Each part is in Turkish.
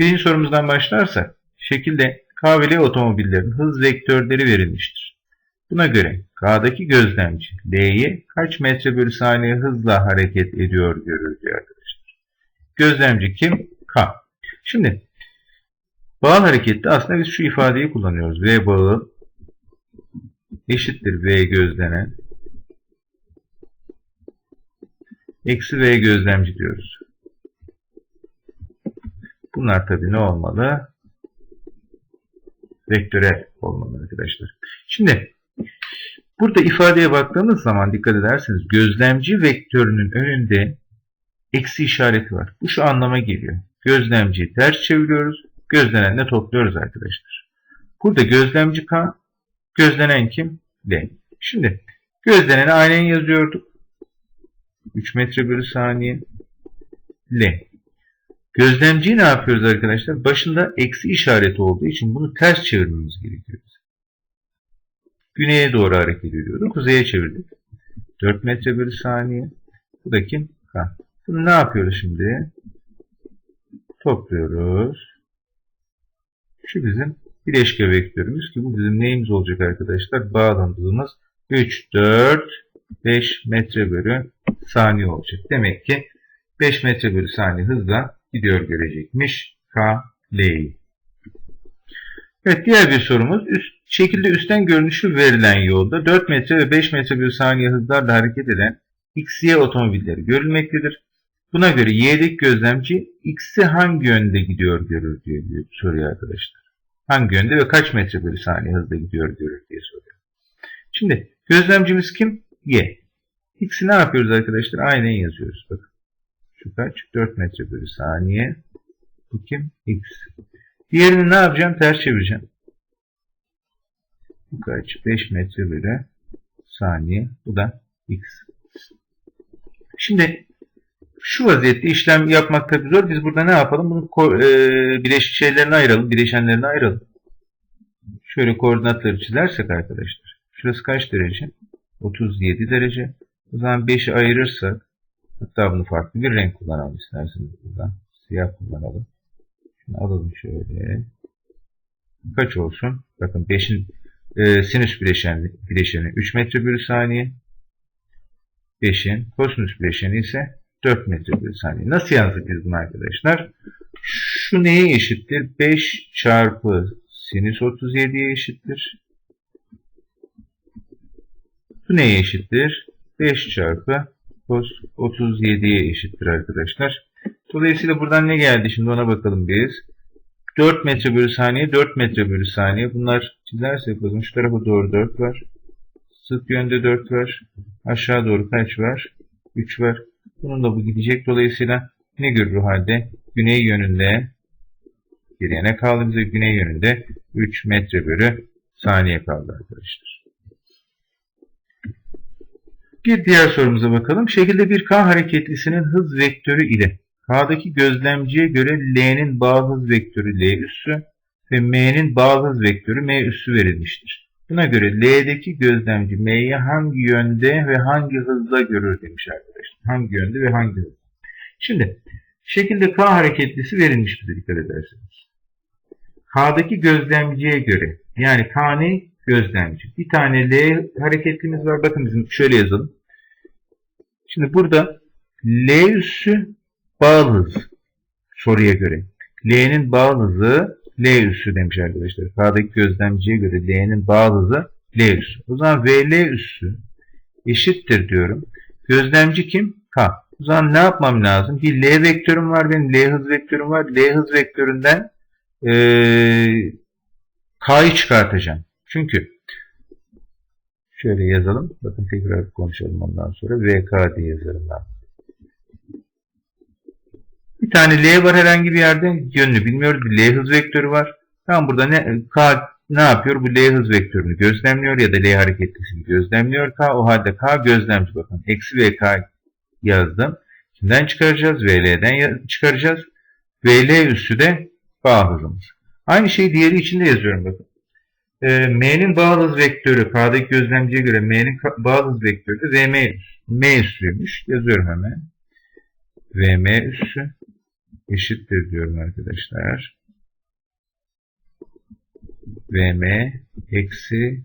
Birinci sorumuzdan başlarsak, şekilde K ve L otomobillerin hız vektörleri verilmiştir. Buna göre K'daki gözlemci L'ye kaç metre bölü saniye hızla hareket ediyor görür diyor arkadaşlar. Gözlemci kim? K. Şimdi bağıl harekette aslında biz şu ifadeyi kullanıyoruz. V bağı eşittir V gözlenen eksi V gözlemci diyoruz. Bunlar tabi ne olmalı? Vektöre olmalı arkadaşlar. Şimdi burada ifadeye baktığımız zaman dikkat ederseniz gözlemci vektörünün önünde eksi işareti var. Bu şu anlama geliyor. Gözlemciyi ters çeviriyoruz. Gözlenenle topluyoruz arkadaşlar. Burada gözlemci K, gözlenen kim? L. Şimdi gözleneni aynen yazıyorduk. 3 metre bölü saniye. L. Gözlemciyi ne yapıyoruz arkadaşlar? Başında eksi işareti olduğu için bunu ters çevirmemiz gerekiyor. Güneye doğru hareket ediyordu. Kuzeye çevirdik. 4 metre bölü saniye. Bu da kim? K. Bunu ne yapıyoruz şimdi? Topluyoruz. Şu bizim bileşke vektörümüz ki bu bizim neyimiz olacak arkadaşlar? Bağlantımız 3, 4, 5 metre bölü saniye olacak. Demek ki 5 metre bölü saniye hızla gidiyor görecekmiş K, L'yi. Evet diğer bir sorumuz. Üst, şekilde üstten görünüşü verilen yolda 4 metre ve 5 metre bölü saniye hızlarla hareket eden XY otomobilleri görülmektedir. Buna göre Y'deki gözlemci X'i hangi yönde gidiyor görür diye soruyor arkadaşlar. Hangi yönde ve kaç metre bölü saniye hızla gidiyor görür diye soruyor. Şimdi gözlemcimiz kim? Y. X'i ne yapıyoruz arkadaşlar? Aynen yazıyoruz. Bakın. Şu kaç? 4 metre bölü saniye. Bu kim? X. Diğerini ne yapacağım? Ters çevireceğim. Bu kaç? 5 metre bölü saniye. Bu da X. Şimdi şu vaziyette işlem yapmak tabi zor. Biz burada ne yapalım? Bunu e, bileş şeylerini ayıralım. Bileşenlerini ayıralım. Şöyle koordinatları çizersek arkadaşlar. Şurası kaç derece? 37 derece. O zaman 5'i ayırırsak hatta bunu farklı bir renk kullanalım isterseniz buradan. Siyah kullanalım. Şunu alalım şöyle. Kaç olsun? Bakın 5'in e, sinüs bileşeni, bileşeni 3 metre bölü saniye. 5'in kosinüs bileşeni ise 4 metre bölü saniye. Nasıl yazdık biz bunu arkadaşlar? Şu neye eşittir? 5 çarpı sinüs 37'ye eşittir. Bu neye eşittir? 5 çarpı cos 37'ye eşittir arkadaşlar. Dolayısıyla buradan ne geldi? Şimdi ona bakalım biz. 4 metre bölü saniye, 4 metre bölü saniye. Bunlar çizersek bakın şu tarafa doğru 4 var. Sık yönde 4 var. Aşağı doğru kaç var? 3 var. Bunun da bu gidecek. Dolayısıyla ne görür halde? Güney yönünde geriye ne kaldı bize? Güney yönünde 3 metre bölü saniye kaldı arkadaşlar. Bir diğer sorumuza bakalım. Şekilde bir K hareketlisinin hız vektörü ile K'daki gözlemciye göre L'nin bağ hız vektörü L üssü ve M'nin bağ hız vektörü M üssü verilmiştir. Buna göre L'deki gözlemci M'yi hangi yönde ve hangi hızla görür demiş arkadaşlar. Hangi yönde ve hangi hızla. Şimdi şekilde K hareketlisi verilmiş bize dikkat ederseniz. K'daki gözlemciye göre yani K ne? Gözlemci. Bir tane L hareketlimiz var. Bakın bizim şöyle yazalım. Şimdi burada L üssü bağ hız soruya göre. L'nin bağ hızı L üssü demiş arkadaşlar. K'daki gözlemciye göre L'nin bağ hızı L üssü. O zaman VL üssü eşittir diyorum. Gözlemci kim? K. O zaman ne yapmam lazım? Bir L vektörüm var benim. L hız vektörüm var. L hız vektöründen ee, K'yı çıkartacağım. Çünkü şöyle yazalım. Bakın tekrar konuşalım ondan sonra. VK diye yazarım ben. Bir tane L var herhangi bir yerde. Yönünü bilmiyoruz. Bir L hız vektörü var. Tamam burada ne, K ne yapıyor? Bu L hız vektörünü gözlemliyor ya da L hareketlisini gözlemliyor. K o halde K gözlemci bakın. Eksi VK yazdım. Kimden çıkaracağız? VL'den çıkaracağız. VL üssü de bağ hızımız. Aynı şeyi diğeri için de yazıyorum bakın. E, M'nin bağ hız vektörü K'daki gözlemciye göre M'nin bağ hız vektörü de VM M üssüymüş. Yazıyorum hemen. VM üssü eşittir diyorum arkadaşlar. VM eksi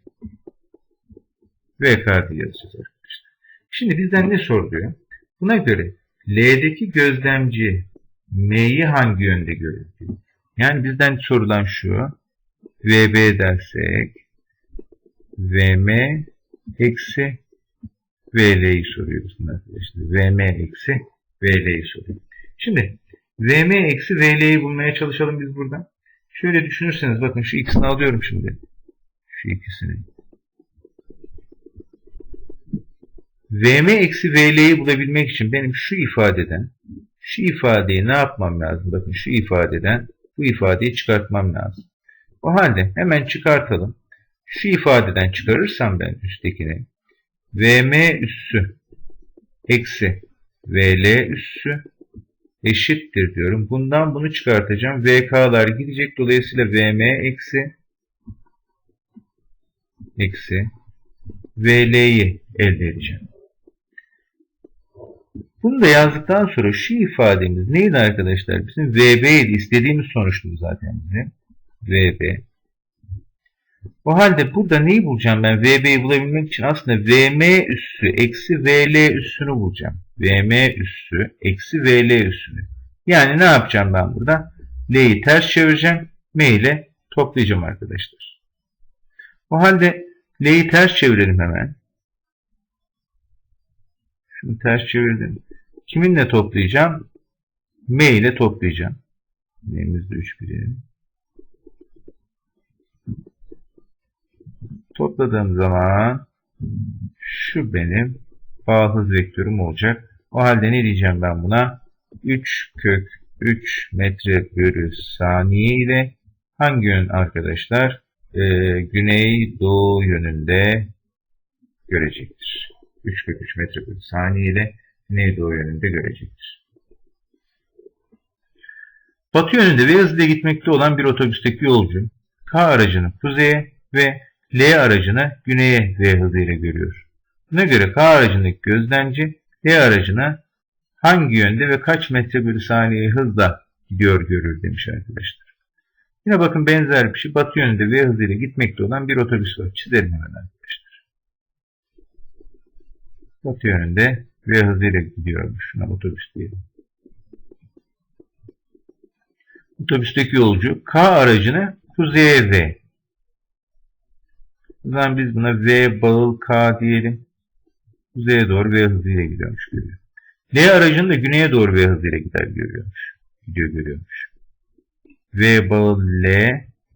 VK diye yazacağız arkadaşlar. Şimdi bizden ne soruluyor? Buna göre L'deki gözlemci M'yi hangi yönde görür? Yani bizden sorulan şu. VB dersek VM eksi VL'yi soruyoruz arkadaşlar. VM eksi VL'yi soruyor. Şimdi VM eksi VL'yi bulmaya çalışalım biz buradan. Şöyle düşünürseniz bakın şu ikisini alıyorum şimdi. Şu ikisini. VM eksi VL'yi bulabilmek için benim şu ifadeden şu ifadeyi ne yapmam lazım? Bakın şu ifadeden bu ifadeyi çıkartmam lazım. O halde hemen çıkartalım. Şu ifadeden çıkarırsam ben üsttekini VM üssü eksi VL üssü eşittir diyorum. Bundan bunu çıkartacağım. VK'lar gidecek. Dolayısıyla VM eksi eksi VL'yi elde edeceğim. Bunu da yazdıktan sonra şu ifademiz neydi arkadaşlar? Bizim VB'ydi. İstediğimiz sonuçtu zaten bizim. VB. O halde burada neyi bulacağım ben? VB'yi bulabilmek için aslında VM üssü eksi VL üssünü bulacağım. VM üssü eksi VL üssünü. Yani ne yapacağım ben burada? L'yi ters çevireceğim. M ile toplayacağım arkadaşlar. O halde L'yi ters çevirelim hemen. Şunu ters çevirdim. Kiminle toplayacağım? M ile toplayacağım. M'imizde 3 birim. Topladığım zaman şu benim bağ hız vektörüm olacak. O halde ne diyeceğim ben buna? 3 kök 3 metre bölü saniye ile hangi yön arkadaşlar? Ee, güney doğu yönünde görecektir. 3 kök 3 metre bölü saniye ile güney doğu yönünde görecektir. Batı yönünde ve hızla gitmekte olan bir otobüsteki yolcu K aracını kuzeye ve L aracını güneye V hızıyla görüyor. Buna göre K aracındaki gözlemci L aracına hangi yönde ve kaç metre bölü saniye hızla gidiyor görür demiş arkadaşlar. Yine bakın benzer bir şey. Batı yönünde V hızıyla gitmekte olan bir otobüs var. Çizelim hemen arkadaşlar. Batı yönünde V hızıyla gidiyormuş. Şuna otobüs diyelim. Otobüsteki yolcu K aracını kuzeye V. O zaman biz buna V bağıl K diyelim. Kuzeye doğru V hızıyla gidiyormuş görüyor. L aracını da güneye doğru V hızıyla gider görüyormuş. Gidiyor görüyormuş. V bağıl L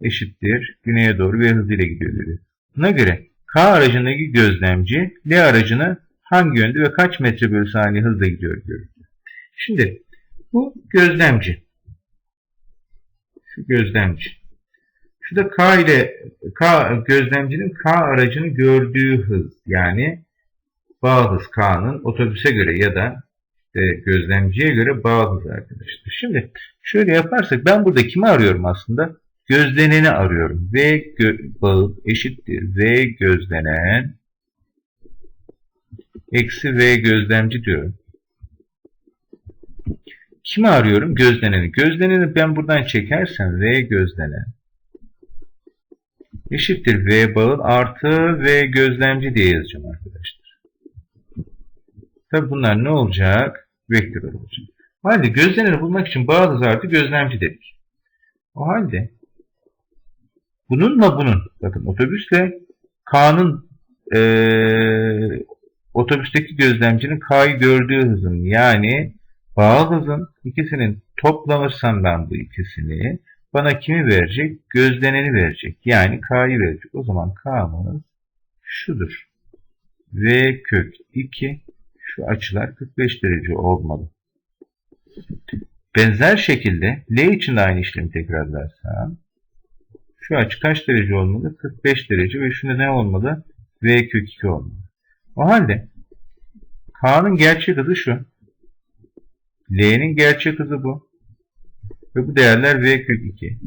eşittir. Güneye doğru V hızıyla gidiyor görüyor. Buna göre K aracındaki gözlemci L aracını hangi yönde ve kaç metre bölü saniye hızla gidiyor görüyor. Şimdi bu gözlemci. Şu gözlemci. Şurada K ile K gözlemcinin K aracını gördüğü hız yani bağ hız K'nın otobüse göre ya da işte gözlemciye göre bağ hız arkadaşlar. Şimdi şöyle yaparsak ben burada kimi arıyorum aslında? Gözleneni arıyorum. V gö bağı eşittir. V gözlenen eksi V gözlemci diyorum. Kimi arıyorum? Gözleneni. Gözleneni ben buradan çekersem V gözlenen eşittir V bağıl artı V gözlemci diye yazacağım arkadaşlar. Tabi bunlar ne olacak? Vektör olacak. Halde gözleneni bulmak için bağ hızı artı gözlemci dedik. O halde bununla bunun bakın otobüsle K'nın e, otobüsteki gözlemcinin K'yı gördüğü hızın yani bağ hızın ikisinin toplanırsam ben bu ikisini bana kimi verecek? Gözleneni verecek. Yani K'yı verecek. O zaman K'mız şudur. V kök 2 şu açılar 45 derece olmalı. Benzer şekilde L için de aynı işlemi tekrarlarsam şu açı kaç derece olmalı? 45 derece ve şunda ne olmalı? V kök 2 olmalı. O halde K'nın gerçek hızı şu. L'nin gerçek hızı bu. Ve bu değerler V kök 2.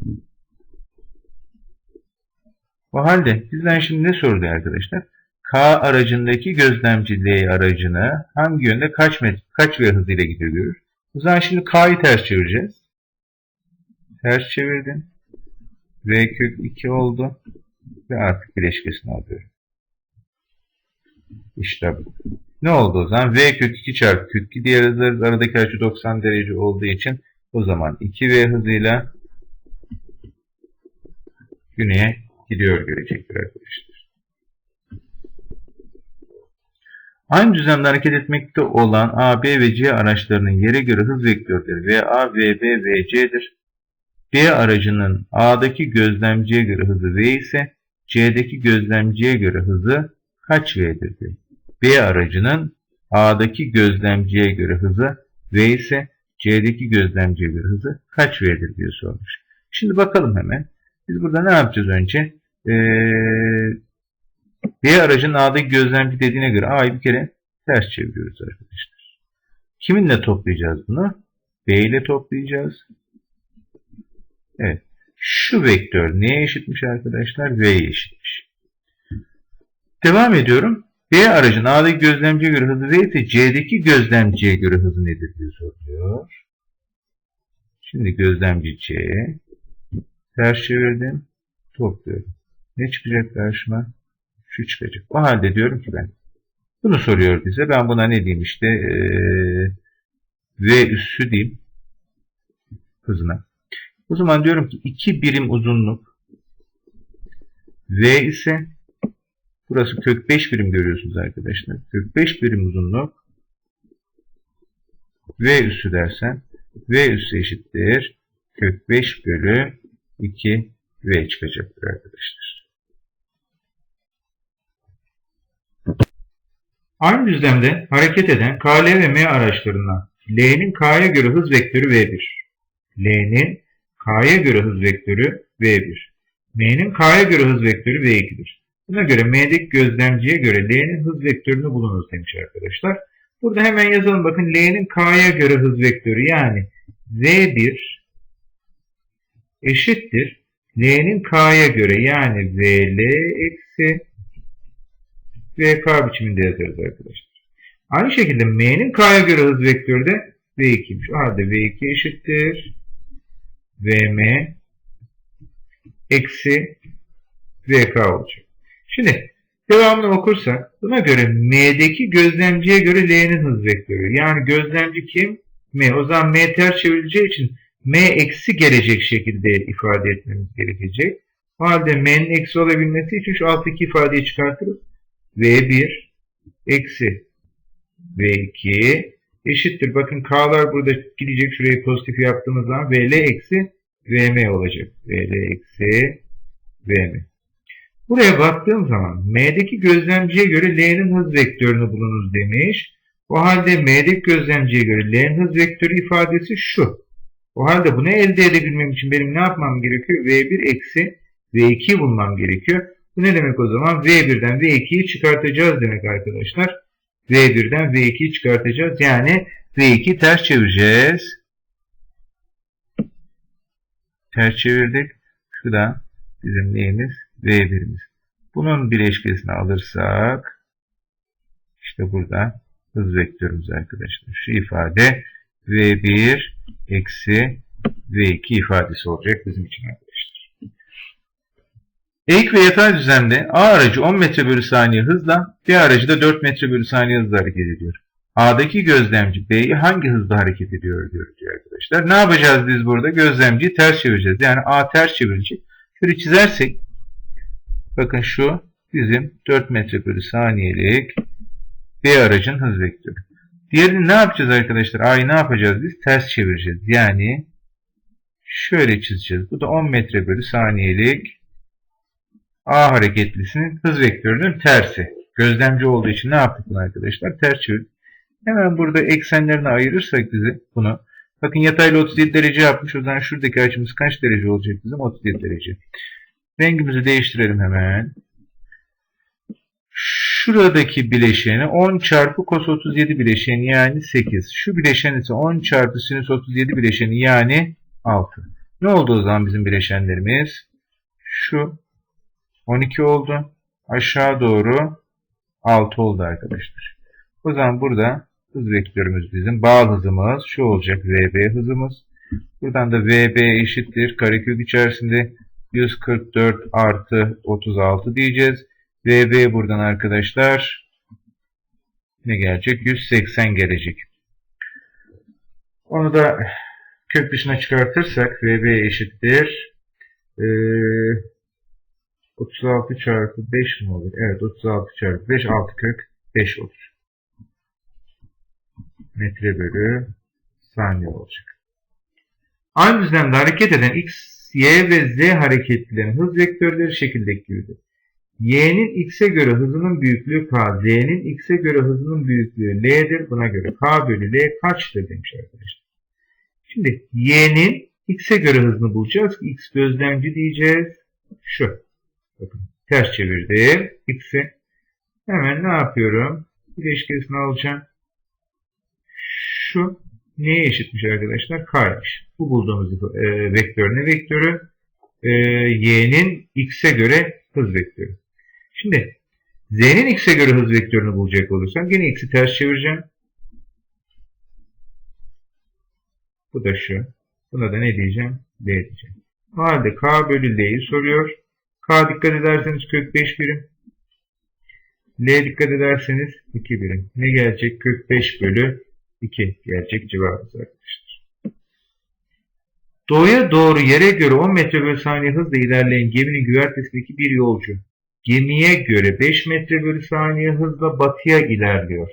O halde bizden şimdi ne sordu arkadaşlar? K aracındaki gözlemci L aracına hangi yönde kaç metre, kaç V hızıyla gidiyor? O zaman şimdi K'yı ters çevireceğiz. Ters çevirdim. V kök 2 oldu. Ve artık bileşkesini alıyorum. İşte bu. Ne oldu o zaman? V kök 2 çarpı kök 2 diye yazarız. Aradaki açı 90 derece olduğu için o zaman 2V hızıyla güneye gidiyor görecektir arkadaşlar. Aynı düzlemde hareket etmekte olan A, B ve C araçlarının yere göre hız vektörleri VA, VB, VC'dir. B aracının A'daki gözlemciye göre hızı V ise C'deki gözlemciye göre hızı kaç V'dir. B aracının A'daki gözlemciye göre hızı V ise C'deki gözlemciye göre hızı kaç V'dir diye sormuş. Şimdi bakalım hemen. Biz burada ne yapacağız önce? Ee, B aracın A'daki gözlemci dediğine göre A'yı bir kere ters çeviriyoruz arkadaşlar. Kiminle toplayacağız bunu? B ile toplayacağız. Evet. Şu vektör neye eşitmiş arkadaşlar? V'ye eşitmiş. Devam ediyorum. B aracın A'daki gözlemciye göre hızı V ise C'deki gözlemciye göre hızı nedir diye soruyor. Şimdi gözlemci C. Ters çevirdim. Topluyorum. Ne çıkacak karşıma? Şu çıkacak. O halde diyorum ki ben bunu soruyor bize. Ben buna ne diyeyim işte ee, V üssü diyeyim hızına. O zaman diyorum ki 2 birim uzunluk V ise burası kök 5 birim görüyorsunuz arkadaşlar. Kök 5 birim uzunluk V üssü dersen V üssü eşittir kök 5 bölü 2 V çıkacaktır arkadaşlar. Aynı düzlemde hareket eden KL ve M araçlarından L'nin K'ya göre hız vektörü V1. L'nin K'ya göre hız vektörü V1. M'nin K'ya göre hız vektörü V2'dir. Buna göre M'deki gözlemciye göre L'nin hız vektörünü bulunuz demiş arkadaşlar. Burada hemen yazalım. Bakın L'nin K'ya göre hız vektörü yani V1 eşittir. L'nin K'ya göre yani VL eksi VK biçiminde yazarız arkadaşlar. Aynı şekilde M'nin K'ya göre hız vektörü de V2'ymiş. O halde V2 eşittir. VM eksi VK olacak. Şimdi devamını okursak buna göre M'deki gözlemciye göre L'nin hız vektörü. Yani gözlemci kim? M. O zaman M ters çevrileceği için M eksi gelecek şekilde ifade etmemiz gerekecek. O halde M'nin eksi olabilmesi için şu alttaki ifadeyi çıkartırız. V1 eksi V2 eşittir. Bakın K'lar burada gidecek. Şurayı pozitif yaptığımız zaman VL eksi VM olacak. VL eksi VM. Buraya baktığım zaman M'deki gözlemciye göre L'nin hız vektörünü bulunuz demiş. O halde M'deki gözlemciye göre L'nin hız vektörü ifadesi şu. O halde bunu elde edebilmem için benim ne yapmam gerekiyor? V1 eksi V2 bulmam gerekiyor. Bu ne demek o zaman? V1'den V2'yi çıkartacağız demek arkadaşlar. V1'den V2'yi çıkartacağız. Yani V2 ters çevireceğiz. Ters çevirdik. Şu da bizim neyimiz? V1'imiz. Bunun bileşkesini alırsak işte burada hız vektörümüz arkadaşlar. Şu ifade V1 eksi V2 ifadesi olacak bizim için arkadaşlar. Eğik ve yatay düzlemde A aracı 10 metre bölü saniye hızla B aracı da 4 metre bölü saniye hızla hareket ediyor. A'daki gözlemci B'yi hangi hızda hareket ediyor diyor arkadaşlar. Ne yapacağız biz burada? Gözlemciyi ters çevireceğiz. Yani A ters çevirecek. Şöyle çizersek bakın şu bizim 4 metre bölü saniyelik B aracın hız vektörü. Diğerini ne yapacağız arkadaşlar? A'yı ne yapacağız biz? Ters çevireceğiz. Yani şöyle çizeceğiz. Bu da 10 metre bölü saniyelik A hareketlisinin hız vektörünün tersi. Gözlemci olduğu için ne yaptık bunu arkadaşlar? Ters çevirdik. Hemen burada eksenlerini ayırırsak bize bunu. Bakın yatayla 37 derece yapmış. O zaman şuradaki açımız kaç derece olacak bizim? 37 derece. Rengimizi değiştirelim hemen. Şuradaki bileşeni 10 çarpı cos 37 bileşeni yani 8. Şu bileşen ise 10 çarpı sinüs 37 bileşeni yani 6. Ne oldu o zaman bizim bileşenlerimiz? Şu 12 oldu. Aşağı doğru 6 oldu arkadaşlar. O zaman burada hız vektörümüz bizim. Bağ hızımız şu olacak. VB hızımız. Buradan da VB eşittir. Karekök içerisinde 144 artı 36 diyeceğiz. VB buradan arkadaşlar ne gelecek? 180 gelecek. Onu da kök dışına çıkartırsak VB eşittir. Ee, 36 çarpı 5 mi olur? Evet 36 çarpı 5 6 kök 5 olur. Metre bölü saniye olacak. Aynı düzlemde hareket eden x, y ve z hareketlilerin hız vektörleri şekildeki gibidir. y'nin x'e göre hızının büyüklüğü k, z'nin x'e göre hızının büyüklüğü l'dir. Buna göre k bölü l kaçtır demiş arkadaşlar. Şimdi y'nin x'e göre hızını bulacağız. x gözlemci diyeceğiz. Şu. Bakın ters çevirdim. X'i. Hemen ne yapıyorum? Bileşkesini alacağım. Şu neye eşitmiş arkadaşlar? K'ymış. Bu bulduğumuz e, vektör ne vektörü? E, y'nin x'e göre hız vektörü. Şimdi z'nin x'e göre hız vektörünü bulacak olursam yine x'i ters çevireceğim. Bu da şu. Buna da ne diyeceğim? D diyeceğim. O halde k bölü l'yi soruyor. K dikkat ederseniz kök 5 birim. L dikkat ederseniz 2 birim. Ne gelecek? Kök 5 bölü 2 gelecek cevabımız arkadaşlar. Doğuya doğru yere göre 10 metre bölü saniye hızla ilerleyen geminin güvertesindeki bir yolcu gemiye göre 5 metre bölü saniye hızla batıya ilerliyor.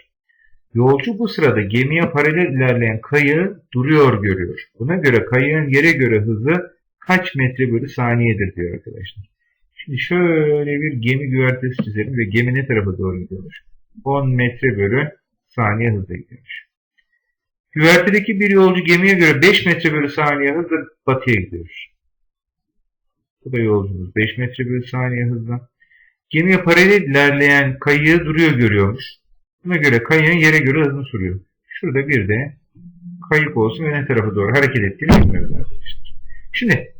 Yolcu bu sırada gemiye paralel ilerleyen kayığı duruyor görüyor. Buna göre kayığın yere göre hızı kaç metre bölü saniyedir diyor arkadaşlar. Şimdi şöyle bir gemi güvertesi çizelim ve gemi ne tarafa doğru gidiyormuş? 10 metre bölü saniye hızla gidiyormuş. Güvertedeki bir yolcu gemiye göre 5 metre bölü saniye hızla batıya gidiyor. Bu da yolcumuz 5 metre bölü saniye hızla. Gemiye paralel ilerleyen kayığı duruyor görüyormuş. Buna göre kayığın yere göre hızını soruyor. Şurada bir de kayık olsun ve ne tarafa doğru hareket ettiğini bilmiyoruz arkadaşlar. Şimdi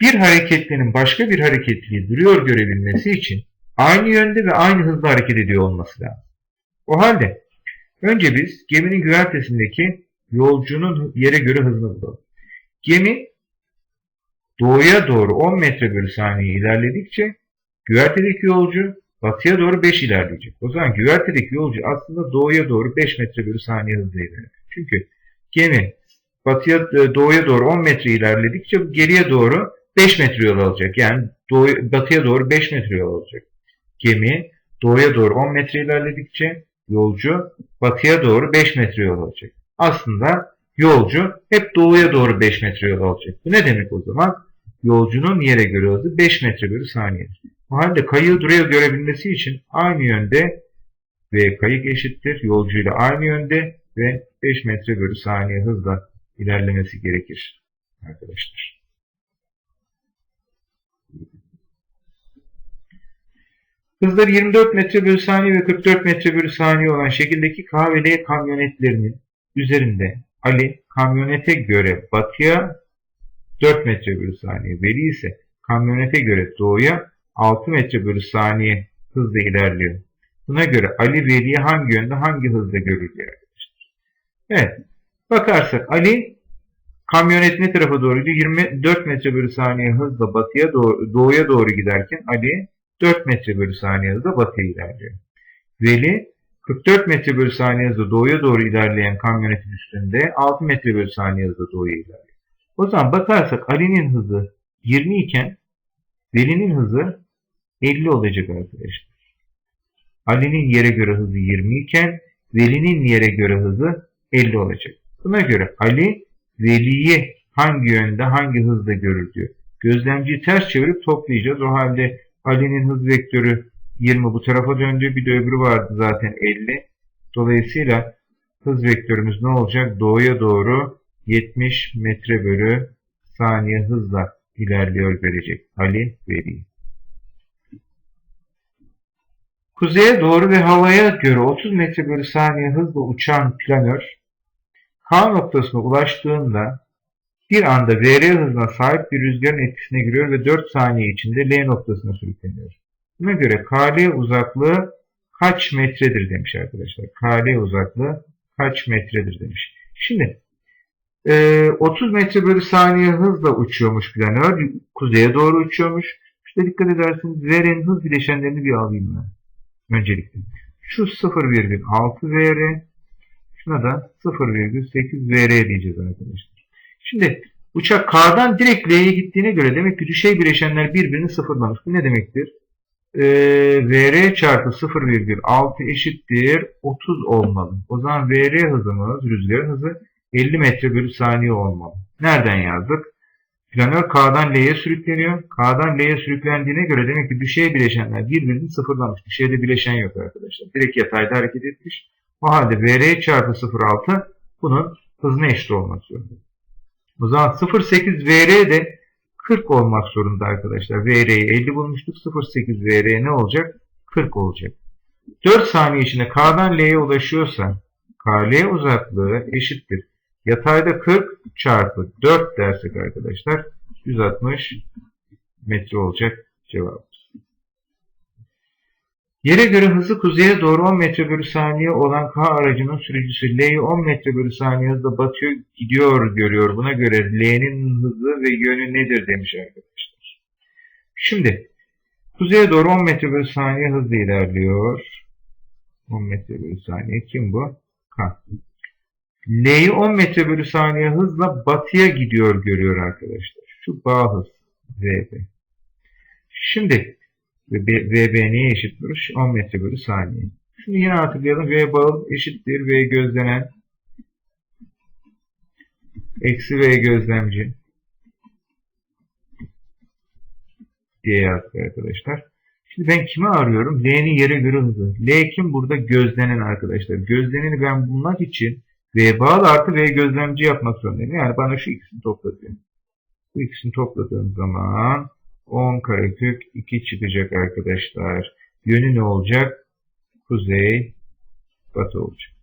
bir hareketlinin başka bir hareketliği duruyor görebilmesi için aynı yönde ve aynı hızda hareket ediyor olması lazım. O halde önce biz geminin güvertesindeki yolcunun yere göre hızını bulalım. Gemi doğuya doğru 10 metre bölü saniye ilerledikçe güvertedeki yolcu batıya doğru 5 ilerleyecek. O zaman güvertedeki yolcu aslında doğuya doğru 5 metre bölü saniye hızla ilerleyecek. Çünkü gemi batıya doğuya doğru 10 metre ilerledikçe geriye doğru 5 metre yol alacak. Yani doğu, batıya doğru 5 metre yol alacak. Gemi doğuya doğru 10 metre ilerledikçe yolcu batıya doğru 5 metre yol alacak. Aslında yolcu hep doğuya doğru 5 metre yol alacak. Bu ne demek o zaman? Yolcunun yere göre hızı 5 metre bölü saniye. O halde kayığı duruyor görebilmesi için aynı yönde ve kayık eşittir yolcuyla aynı yönde ve 5 metre bölü saniye hızla ilerlemesi gerekir arkadaşlar. Hızları 24 metre bölü saniye ve 44 metre bölü saniye olan şekildeki K ve L kamyonetlerinin üzerinde Ali kamyonete göre batıya 4 metre bölü saniye, Veli ise kamyonete göre doğuya 6 metre bölü saniye hızla ilerliyor. Buna göre Ali Veli'yi hangi yönde hangi hızla görür arkadaşlar. Evet. Bakarsak Ali kamyonet ne tarafa doğru gidiyor? 24 metre bölü saniye hızla batıya doğru, doğuya doğru giderken Ali 4 metre bölü saniye hızla batıya ilerliyor. Veli 44 metre bölü saniye hızla doğuya doğru ilerleyen kamyonetin üstünde 6 metre bölü saniye hızla doğuya ilerliyor. O zaman bakarsak Ali'nin hızı 20 iken Veli'nin hızı 50 olacak arkadaşlar. Ali'nin yere göre hızı 20 iken Veli'nin yere göre hızı 50 olacak. Buna göre Ali Veli'yi hangi yönde hangi hızda görür diyor. Gözlemciyi ters çevirip toplayacağız. O halde Ali'nin hız vektörü 20 bu tarafa döndü. Bir de öbürü vardı zaten 50. Dolayısıyla hız vektörümüz ne olacak? Doğuya doğru 70 metre bölü saniye hızla ilerliyor verecek Ali Veli. Kuzeye doğru ve havaya göre 30 metre bölü saniye hızla uçan planör K noktasına ulaştığında bir anda VR hızına sahip bir rüzgarın etkisine giriyor ve 4 saniye içinde L noktasına sürükleniyor. Buna göre KL uzaklığı kaç metredir demiş arkadaşlar. KL uzaklığı kaç metredir demiş. Şimdi Ee, 30 metre bölü saniye hızla uçuyormuş planör. Kuzeye doğru uçuyormuş. İşte dikkat ederseniz VR'nin hız bileşenlerini bir alayım ben. Öncelikle. Şu 0,6 VR. Şuna da 0,8 VR diyeceğiz arkadaşlar. Şimdi uçak K'dan direkt L'ye gittiğine göre demek ki düşey bileşenler birbirini sıfırlamış. Bu ne demektir? Ee, VR çarpı 0,6 eşittir 30 olmalı. O zaman VR hızımız, rüzgar hızı 50 metre bölü saniye olmalı. Nereden yazdık? Planör K'dan L'ye sürükleniyor. K'dan L'ye sürüklendiğine göre demek ki düşey bileşenler birbirini sıfırlamış. Düşeyde bileşen yok arkadaşlar. Direkt yatayda hareket etmiş. O halde VR çarpı 0,6 bunun hızına eşit olmak zorunda. O zaman 0,8 VR de 40 olmak zorunda arkadaşlar. VR'yi 50 bulmuştuk. 0,8 VR ne olacak? 40 olacak. 4 saniye içinde K'dan L'ye ulaşıyorsa KL uzaklığı eşittir. Yatayda 40 çarpı 4 dersek arkadaşlar 160 metre olacak cevabımız. Yere göre hızı kuzeye doğru 10 metre bölü saniye olan K aracının sürücüsü L'yi 10 metre bölü saniye hızla batıyor gidiyor görüyor. Buna göre L'nin hızı ve yönü nedir demiş arkadaşlar. Şimdi kuzeye doğru 10 metre bölü saniye hızla ilerliyor. 10 metre bölü saniye kim bu? K. L'yi 10 metre bölü saniye hızla batıya gidiyor görüyor arkadaşlar. Şu bağ hız VB. Şimdi VB neye eşittir? 10 metre bölü saniye. Şimdi yine hatırlayalım. V bağ eşittir. V gözlenen eksi V gözlemci diye yazdık arkadaşlar. Şimdi ben kimi arıyorum? L'nin yere göre hızı. L kim burada? Gözlenen arkadaşlar. Gözleneni ben bulmak için V bağlı artı V gözlemci yapmak zorundayım. Yani bana şu ikisini toplatıyor. Bu ikisini topladığım zaman 10 karekök 2 çıkacak arkadaşlar. Yönü ne olacak? Kuzey, batı olacak.